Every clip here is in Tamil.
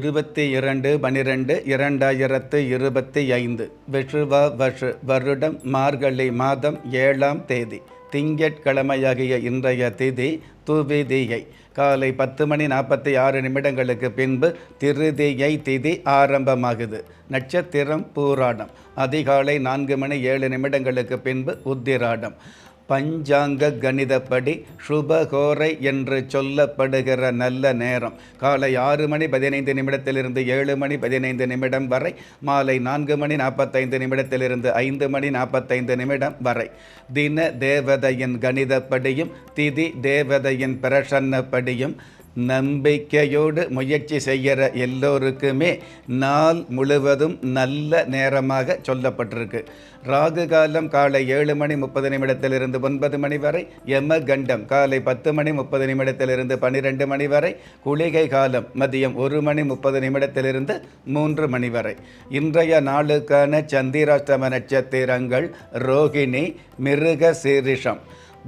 இருபத்தி இரண்டு பனிரெண்டு இரண்டாயிரத்து இருபத்தி ஐந்து. விஷுவ வஷு வருடம் மார்கழி மாதம் ஏழாம் தேதி. திங்கட்கிழமையாகிய இன்றைய திதி துவிதியை. காலை பத்து மணி நாற்பத்தி ஆறு நிமிடங்களுக்கு பின்பு திருதியை திதி ஆரம்பமாகுது. நட்சத்திரம் பூராடம். அதிகாலை நான்கு மணி ஏழு நிமிடங்களுக்கு பின்பு உத்திராடம். பஞ்சாங்க கணிதப்படி சுபகோரை என்று சொல்லப்படுகிற நல்ல நேரம். காலை ஆறு மணி பதினைந்து நிமிடத்திலிருந்து ஏழு மணி பதினைந்து நிமிடம் வரை மாலை நான்கு மணி நாற்பத்தைந்து நிமிடத்திலிருந்து ஐந்து மணி நாற்பத்தைந்து நிமிடம் வரை. தின தேவதையின் கணிதப்படியும் திதி தேவதையின் பிரசன்னப்படியும் நம்பிக்கையோடு முயற்சி செய்கிற எல்லோருக்குமே நாள் முழுவதும் நல்ல நேரமாக சொல்லப்பட்டிருக்கு. ராகு காலம் காலை ஏழு மணி முப்பது நிமிடத்திலிருந்து ஒன்பது மணி வரை யம கண்டம் காலை பத்து மணி முப்பது நிமிடத்திலிருந்து பன்னிரெண்டு மணி வரை குளிகை காலம் மதியம் ஒரு மணி முப்பது நிமிடத்திலிருந்து மூன்று மணி வரை. இன்றைய நாளுக்கான சந்திராஷ்டம நட்சத்திரங்கள் ரோகிணி மிருக சீரிஷம்.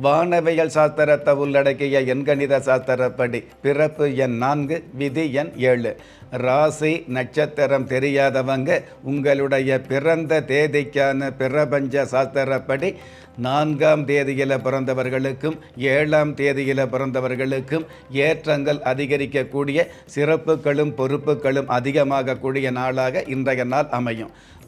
வானவியல் சாஸ்திரத்தை உள்ளடக்கிய எண்கணித சாஸ்திரப்படி பிறப்பு எண் நான்கு விதி எண் ஏழு. ராசி நட்சத்திரம் தெரியாதவங்க உங்களுடைய பிறந்த தேதிக்கான பிரபஞ்ச சாஸ்திரப்படி நான்காம் தேதியில் பிறந்தவர்களுக்கும் ஏழாம் தேதியில் பிறந்தவர்களுக்கும் ஏற்றங்கள் அதிகரிக்கக்கூடிய சிறப்புகளும் பொறுப்புகளும் அதிகமாகக்கூடிய நாளாக இன்றைய நாள் அமையும்.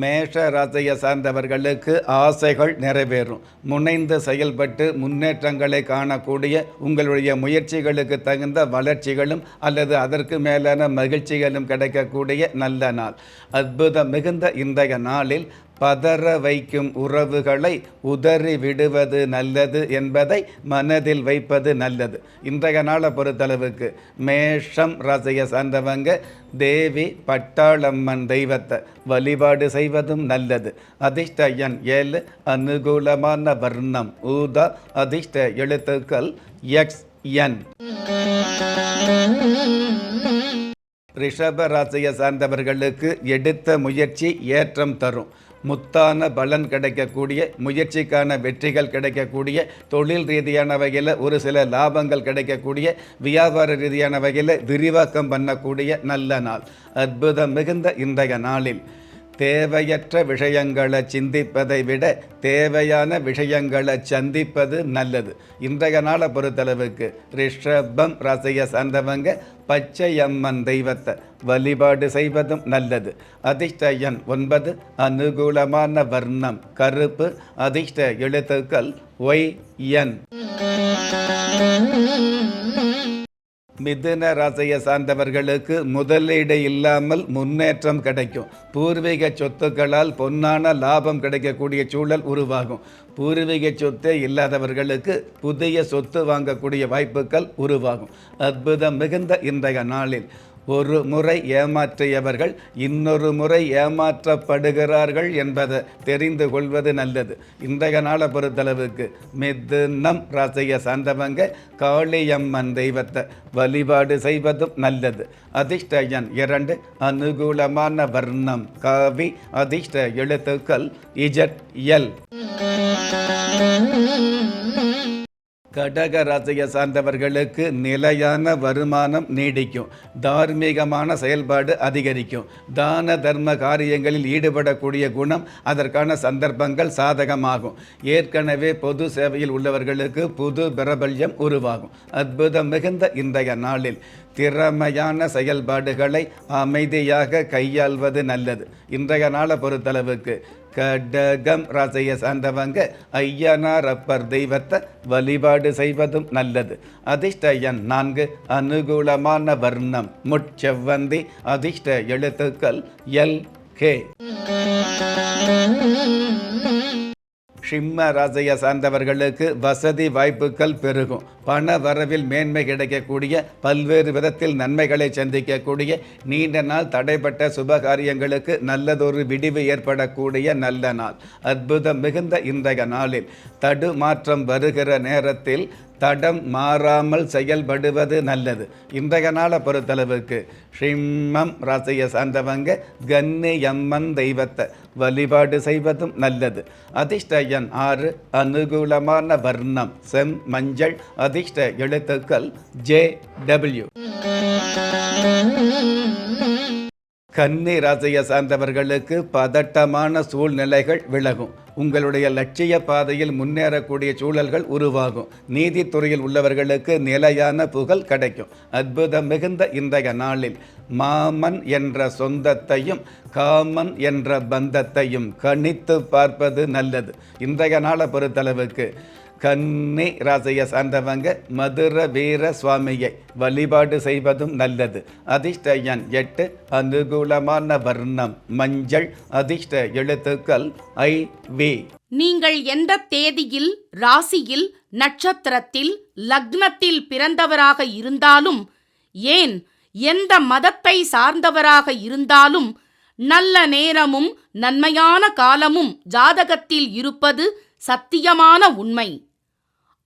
மேஷ ராசியை சார்ந்தவர்களுக்கு ஆசைகள் நிறைவேறும். முனைந்து செயல்பட்டு முன்னேற்றங்களை காணக்கூடிய உங்களுடைய முயற்சிகளுக்கு தகுந்த வளர்ச்சிகளும் அல்லது அதற்கு மேலான மகிழ்ச்சிகளும் கிடைக்கக்கூடிய நல்ல நாள். அற்புதம் மிகுந்த இன்றைய நாளில் பதற வைக்கும் உறவுகளை உதறி விடுவது நல்லது என்பதை மனதில் வைப்பது நல்லது. இன்றைய நாளை பொறுத்தளவுக்கு மேஷம் ரசைய சார்ந்தவங்க தேவி பட்டாளம்மன் தெய்வத்தை வழிபாடு செய்வதும் நல்லது. அதிர்ஷ்ட எண் ஏழு அனுகூலமான வர்ணம் ஊதா அதிர்ஷ்ட எழுத்துக்கள் எக்ஸ் என் ரிஷப ராசியை சார்ந்தவர்களுக்கு எடுத்த முயற்சி ஏற்றம் தரும். முத்தான பலன் கிடைக்கக்கூடிய முயற்சிக்கான வெற்றிகள் கிடைக்கக்கூடிய தொழில் ரீதியான வகையில் ஒரு சில லாபங்கள் கிடைக்கக்கூடிய வியாபார ரீதியான வகையில் விரிவாக்கம் பண்ணக்கூடிய நல்ல நாள். அற்புதம் மிகுந்த இன்றைய நாளில். தேவையற்ற விஷயங்களை சிந்திப்பதை விட தேவையான விஷயங்களை சந்திப்பது நல்லது. இன்றைய நாளை பொறுத்தளவுக்கு ரிஷபம் ரசைய சார்ந்தவங்க பச்சையம்மன் தெய்வத்தை வழிபாடு செய்வதும் நல்லது. அதிர்ஷ்ட எண் ஒன்பது அனுகூலமான வர்ணம் கருப்பு அதிர்ஷ்ட எழுத்துக்கள் ஒய் என். மிதுன ராசியை சார்ந்தவர்களுக்கு முதலீடு இல்லாமல் முன்னேற்றம் கிடைக்கும். பூர்வீக சொத்துக்களால் பொன்னான லாபம் கிடைக்கக்கூடிய சூழல் உருவாகும். பூர்வீக சொத்தே இல்லாதவர்களுக்கு புதிய சொத்து வாங்கக்கூடிய வாய்ப்புகள் உருவாகும். அற்புதம் மிகுந்த இன்றைய நாளில். ஒரு முறை ஏமாற்றியவர்கள் இன்னொரு முறை ஏமாற்றப்படுகிறார்கள் என்பதை தெரிந்து கொள்வது நல்லது. இன்றைய நாளை பொறுத்தளவுக்கு மிதுனம் ராசியை சார்ந்தவங்க காளியம்மன் தெய்வத்தை வழிபாடு செய்வதும் நல்லது. அதிர்ஷ்டயன் இரண்டு அனுகூலமான வர்ணம் காவி அதிர்ஷ்ட எழுத்துக்கள் இஜட் எல். கடக ராசியை சார்ந்தவர்களுக்கு நிலையான வருமானம் நீடிக்கும். தார்மீகமான செயல்பாடு அதிகரிக்கும். தான தர்ம காரியங்களில் ஈடுபடக்கூடிய குணம் அதற்கான சந்தர்ப்பங்கள் சாதகமாகும். ஏற்கனவே பொது சேவையில் உள்ளவர்களுக்கு புது பிரபல்யம் உருவாகும். அற்புதம் மிகுந்த இன்றைய நாளில் திறமையான செயல்பாடுகளை அமைதியாக கையாள்வது நல்லது. இன்றைய நாளை பொறுத்தளவுக்கு கடகம் ராசியை சார்ந்தவங்க ஐயனார் அப்பர் தெய்வத்தை வழிபாடு செய்வதும் நல்லது. அதிர்ஷ்ட எண் நான்கு அனுகூலமான வர்ணம் முட்செவ்வந்தி அதிர்ஷ்ட எழுத்துக்கள் எல் கே. சிம்ம ராசியை சார்ந்தவர்களுக்கு வசதி வாய்ப்புகள் பெருகும். பண வரவில் மேன்மை கிடைக்கக்கூடிய பல்வேறு விதத்தில் நன்மைகளை சந்திக்கக்கூடிய நீண்ட நாள் தடைப்பட்ட சுபகாரியங்களுக்கு நல்லதொரு விடிவு ஏற்படக்கூடிய நல்ல நாள். அற்புதம் மிகுந்த இன்றைய நாளில் தடுமாற்றம் வருகிற நேரத்தில் தடம் மாறாமல் செயல்படுவது நல்லது. இன்றைய நாளை பொறுத்தளவுக்கு ஷிம்மம் ராசியை சார்ந்தவங்க கன்னியம்மன் தெய்வத்தை வழிபாடு செய்வதும் நல்லது. அதிர்ஷ்டயன் ஆறு அனுகூலமான வர்ணம் செம் மஞ்சள் அதிர்ஷ்ட எழுத்துக்கள் ஜே டபிள்யூ. கன்னி ராசியை சார்ந்தவர்களுக்கு பதட்டமான சூழ்நிலைகள் விலகும். உங்களுடைய லட்சிய பாதையில் முன்னேறக்கூடிய சூழல்கள் உருவாகும். நீதித்துறையில் உள்ளவர்களுக்கு நிலையான புகழ் கிடைக்கும். அற்புதம் மிகுந்த இன்றைய நாளில் மாமன் என்ற சொந்தத்தையும் காமன் என்ற பந்தத்தையும் கணித்து பார்ப்பது நல்லது. இன்றைய நாளை பொறுத்தளவுக்கு கன்னி ராசியை சார்ந்தவங்க மதுர வீர சுவாமியை வழிபாடு செய்வதும் நல்லது. அதிர்ஷ்ட எண் எட்டு அனுகூலமான வர்ணம். மஞ்சள் அதிர்ஷ்ட எழுத்துக்கள் ஐ வி. நீங்கள் எந்த தேதியில் ராசியில் நட்சத்திரத்தில் லக்னத்தில் பிறந்தவராக இருந்தாலும் ஏன் எந்த மதத்தை சார்ந்தவராக இருந்தாலும் நல்ல நேரமும் நன்மையான காலமும் ஜாதகத்தில் இருப்பது சத்தியமான உண்மை.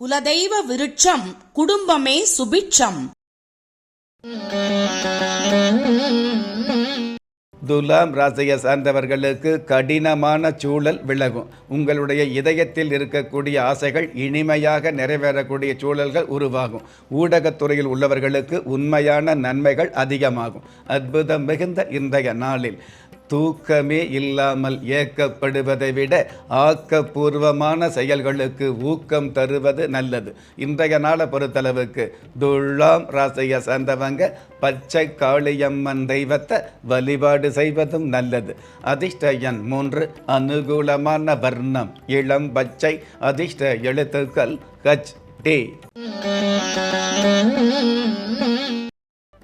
குலதெய்வ விருட்சம் குடும்பமே சுபிட்சம். துலாம் ராசியை சார்ந்தவர்களுக்கு கடினமான சூழல் விலகும். உங்களுடைய இதயத்தில் இருக்கக்கூடிய ஆசைகள் இனிமையாக நிறைவேறக்கூடிய சூழல்கள் உருவாகும். ஊடகத்துறையில் உள்ளவர்களுக்கு உண்மையான நன்மைகள் அதிகமாகும். அற்புதம் மிகுந்த இன்றைய நாளில். தூக்கமே இல்லாமல் ஏக்கப்படுவதை விட ஆக்கப்பூர்வமான செயல்களுக்கு ஊக்கம் தருவது நல்லது. இன்றைய நாளை பொறுத்தளவுக்கு துள்ளாம் ராசியை சார்ந்தவங்க பச்சை காளியம்மன் தெய்வத்தை வழிபாடு செய்வதும் நல்லது. அதிர்ஷ்ட எண் மூன்று அனுகூலமான வர்ணம் இளம் பச்சை அதிர்ஷ்ட எழுத்துக்கள் கச் டி.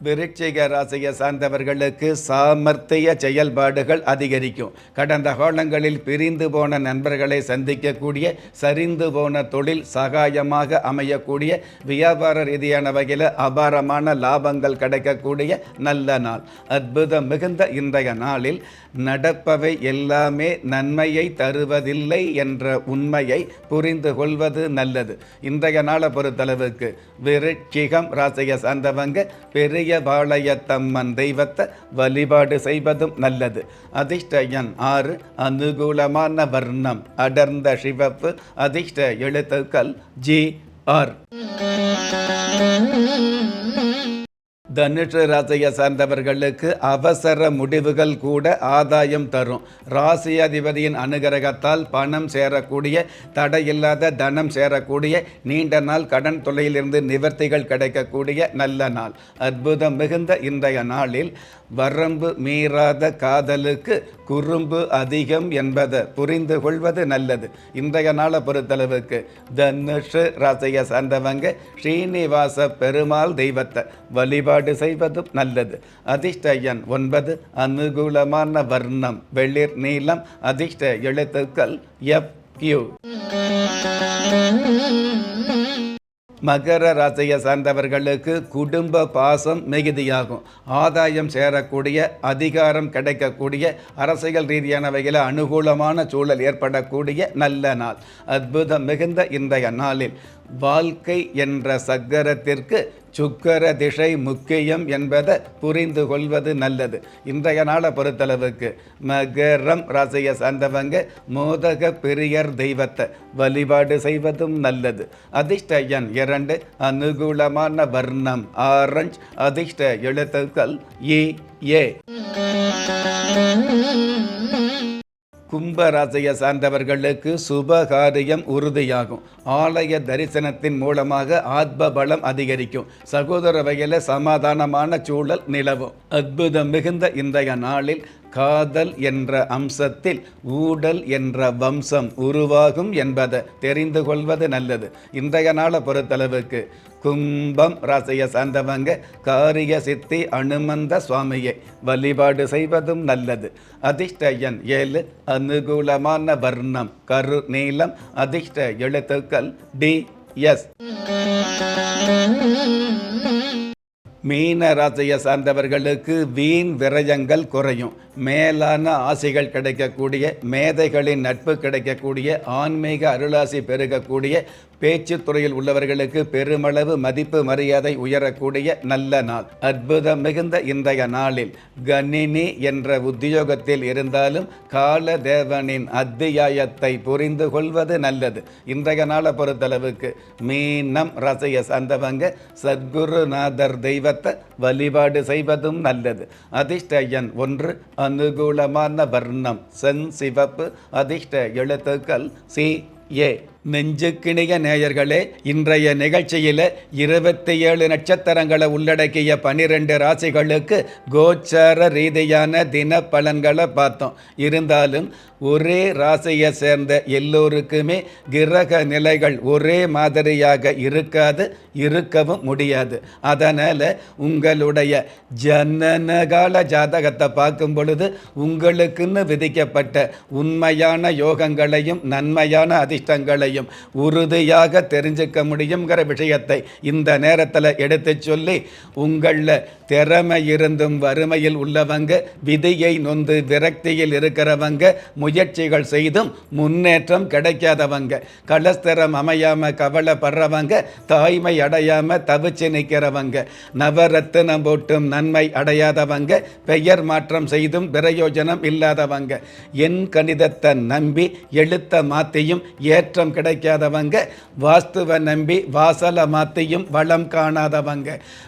விருட்சிக ராசியை சார்ந்தவர்களுக்கு சாமர்த்திய செயல்பாடுகள் அதிகரிக்கும். கடந்த காலங்களில் பிரிந்து போன நண்பர்களை சந்திக்கக்கூடிய சரிந்து போன தொழில் சகாயமாக அமையக்கூடிய வியாபார ரீதியான வகையில் அபாரமான லாபங்கள் கிடைக்கக்கூடிய நல்ல நாள். அற்புதம் மிகுந்த இன்றைய நாளில் நடப்பவை எல்லாமே நன்மையை தருவதில்லை என்ற உண்மையை புரிந்து கொள்வது நல்லது. இன்றைய நாளை பொறுத்தளவுக்கு விருட்சிகம் ராசியை சார்ந்தவங்க பெரிய பாளையத்தம்மன் தெய்வத்தை வழிபாடு செய்வதும் நல்லது. அதிர்ஷ்ட எண் ஆறு அனுகூலமான வர்ணம் அடர்ந்த சிவப்பு அதிர்ஷ்ட எழுத்துக்கள் ஜி ஆர். தனுஷு ராசியை சார்ந்தவர்களுக்கு அவசர முடிவுகள் கூட ஆதாயம் தரும். ராசி அதிபதியின் அனுகிரகத்தால் பணம் சேரக்கூடிய தடையில்லாத தனம் சேரக்கூடிய நீண்ட நாள் கடன் தொல்லையிலிருந்து நிவர்த்திகள் கிடைக்கக்கூடிய நல்ல நாள். அற்புதம் மிகுந்த இன்றைய நாளில் வரம்பு மீறாத காதலுக்கு குறும்பு அதிகம் என்பதை புரிந்து கொள்வது நல்லது. இன்றைய நாளை பொறுத்தளவுக்கு தனுஷு ராசியை சார்ந்தவங்க ஸ்ரீனிவாச பெருமாள் தெய்வத்தை வழிபாடு செய்வதும் நல்லது. அதிர்ஷ்டயன் ஒன்பது அனுகூலமான வர்ணம் வெளிர் நீளம் அதிர்ஷ்ட எழுத்துக்கள் எஃப் கியூ மகர ராசியை சார்ந்தவர்களுக்கு குடும்ப பாசம் மிகுதியாகும். ஆதாயம் சேரக்கூடிய அதிகாரம் கிடைக்கக்கூடிய அரசியல் ரீதியான வகையில் அனுகூலமான சூழல் ஏற்படக்கூடிய நல்ல நாள். அற்புதம் மிகுந்த இன்றைய நாளில் வாழ்க்கை என்ற சக்கரத்திற்கு சுக்கர திசை முக்கியம் என்பதை புரிந்து கொள்வது நல்லது. இன்றைய நாளை பொறுத்தளவுக்கு மகரம் ராசியை சார்ந்தவங்க மோதக பெரியர் தெய்வத்தை வழிபாடு செய்வதும் நல்லது. அதிர்ஷ்ட எண் இரண்டு அனுகூலமான வர்ணம் ஆரஞ்ச். அதிர்ஷ்ட எழுத்துக்கள் ஏ ஏ. கும்பராசியை சார்ந்தவர்களுக்கு சுபகாரியம் உறுதியாகும். ஆலய தரிசனத்தின் மூலமாக ஆத்ம பலம் அதிகரிக்கும். சகோதர வகையில் சமாதானமான சூழல் நிலவும். அற்புதம் மிகுந்த இன்றைய நாளில் காதல் என்ற அம்சத்தில் ஊடல் என்ற வம்சம் உருவாகும் என்பதை தெரிந்து கொள்வது நல்லது. இன்றைய நாளை பொறுத்தளவுக்கு கும்பம் ராசியை சார்ந்தவங்க காரிய சித்தி அனுமந்த சுவாமியை வழிபாடு செய்வதும் நல்லது. அதிர்ஷ்ட எண் ஏழு அனுகூலமான வர்ணம் கரு நீளம் அதிர்ஷ்ட எழுத்துக்கள் டி எஸ். மீன ராசியை சார்ந்தவர்களுக்கு வீண் விரயங்கள் குறையும். மேலான ஆசைகள் கிடைக்கக்கூடிய மேதைகளின் நட்பு கிடைக்கக்கூடிய ஆன்மீக அருளாசி பெருகக்கூடிய பேச்சு துறையில் உள்ளவர்களுக்கு பெருமளவு மதிப்பு மரியாதை உயரக்கூடிய நல்ல நாள். அற்புதம் மிகுந்த இன்றைய நாளில் கணினி என்ற உத்தியோகத்தில் இருந்தாலும் கால தேவனின் அத்தியாயத்தை புரிந்து கொள்வது நல்லது. இன்றைய நாளை பொறுத்தளவுக்கு மீனம் ரசைய சார்ந்தவங்க சத்குருநாதர் தெய்வ தெய்வத்தை வழிபாடு செய்வதும் நல்லது. அதிர்ஷ்டயன் ஒன்று அனுகூலமான வர்ணம். சென் சிவப்பு. அதிர்ஷ்ட எழுத்துக்கள் சி ஏ. நெஞ்சுக்கிணிய நேயர்களே இன்றைய நிகழ்ச்சியில் இருபத்தி ஏழு நட்சத்திரங்களை உள்ளடக்கிய பனிரெண்டு ராசிகளுக்கு கோச்சார ரீதியான தின பலன்களை பார்த்தோம். இருந்தாலும் ஒரே ராசியை சேர்ந்த எல்லோருக்குமே கிரக நிலைகள் ஒரே மாதிரியாக இருக்காது இருக்கவும் முடியாது. அதனால் உங்களுடைய ஜனனகால ஜாதகத்தை பார்க்கும் பொழுது உங்களுக்குன்னு விதிக்கப்பட்ட உண்மையான யோகங்களையும் நன்மையான அதிர்ஷ்டங்களையும் உறுதியாக தெரிஞ்சுக்க முடியுங்கிற விஷயத்தை இந்த நேரத்தில் எடுத்து சொல்லி உங்களில் திறமை இருந்தும் வறுமையில் உள்ளவங்க விதியை நொந்து விரக்தியில் இருக்கிறவங்க முயற்சிகள் செய்தும் முன்னேற்றம் கிடைக்காதவங்க கலஸ்தரம் அமையாமல் கவலைப்படுறவங்க தாய்மை அடையாமல் தவிச்சு நிற்கிறவங்க நவரத்தினம் போட்டும் நன்மை அடையாதவங்க பெயர் மாற்றம் செய்தும் பிரயோஜனம் இல்லாதவங்க என் கணிதத்தை நம்பி எழுத்த மாத்தியும் ஏற்றம் கிடைக்காதவங்க. வாஸ்துவை நம்பி வாசலை மாற்றியும் வளம் காணாதவங்க.